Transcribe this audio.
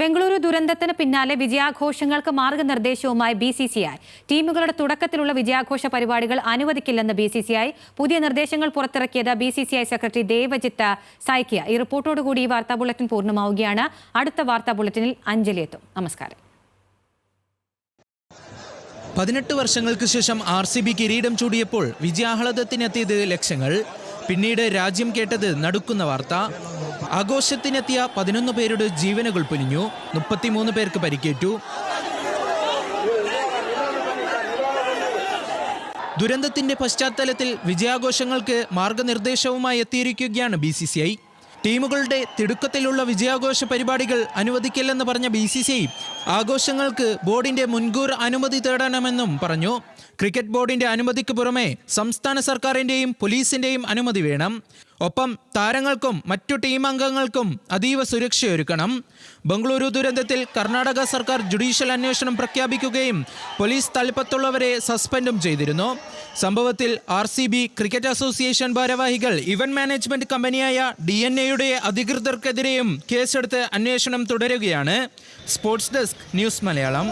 ബംഗളൂരു ദുരന്തത്തിന് പിന്നാലെ വിജയാഘോഷങ്ങൾക്ക് മാർഗനിർദ്ദേശവുമായി ബി സി സി ഐ. ടീമുകളുടെ തുടക്കത്തിലുള്ള വിജയാഘോഷ പരിപാടികൾ അനുവദിക്കില്ലെന്ന് ബി സി സി ഐ. പുതിയ നിർദ്ദേശങ്ങൾ പുറത്തിറക്കിയത് B C C I secretary Devajit Saikia ഈ റിപ്പോർട്ടോടുകൂടി ഈ വാർത്താ ബുള്ളറ്റിൻ പൂർണമാവുകയാണ്. അടുത്ത വാർത്താ ബുള്ളറ്റിനിൽ അഞ്ജലി എത്തും. നമസ്കാരം. പതിനെട്ട് വർഷങ്ങൾക്ക് ശേഷം ആർ സി ബി കിരീടം ചൂടിയപ്പോൾ വിജയാഹ്ലാദത്തിനെത്തിയത് ലക്ഷങ്ങൾ. പിന്നീട് രാജ്യം കേട്ടത് നടുക്കുന്ന വാർത്ത. ആഘോഷത്തിനെത്തിയ പതിനൊന്ന് പേരുടെ ജീവനുകൾ പൊലിഞ്ഞു. മുപ്പത്തിമൂന്ന് പേർക്ക് പരിക്കേറ്റു. ദുരന്തത്തിന്റെ പശ്ചാത്തലത്തിൽ വിജയാഘോഷങ്ങൾക്ക് മാർഗനിർദ്ദേശവുമായി എത്തിയിരിക്കുകയാണ് ബി ടീമുകളുടെ തിടുക്കത്തിലുള്ള വിജയാഘോഷ പരിപാടികൾ അനുവദിക്കില്ലെന്ന് പറഞ്ഞ ബി സി സി ആഘോഷങ്ങൾക്ക് ബോർഡിന്റെ മുൻകൂർ അനുമതി തേടണമെന്നും പറഞ്ഞു. ക്രിക്കറ്റ് ബോർഡിന്റെ അനുമതിക്ക് പുറമെ സംസ്ഥാന സർക്കാരിന്റെയും പോലീസിന്റെയും അനുമതി വേണം. ഒപ്പം താരങ്ങൾക്കും മറ്റു ടീം അംഗങ്ങൾക്കും അതീവ സുരക്ഷയൊരുക്കണം. ബംഗളൂരു ദുരന്തത്തിൽ കർണാടക സർക്കാർ ജുഡീഷ്യൽ അന്വേഷണം പ്രഖ്യാപിക്കുകയും പോലീസ് തലപ്പത്തുള്ളവരെ സസ്പെൻഡും ചെയ്തിരുന്നു. സംഭവത്തിൽ ആർ ക്രിക്കറ്റ് അസോസിയേഷൻ ഭാരവാഹികൾ ഇവന്റ് മാനേജ്മെന്റ് കമ്പനിയായ ഡി എൻ എയുടെ അധികൃതർക്കെതിരെയും കേസെടുത്ത് അന്വേഷണം തുടരുകയാണ്. Sports desk news Malayalam.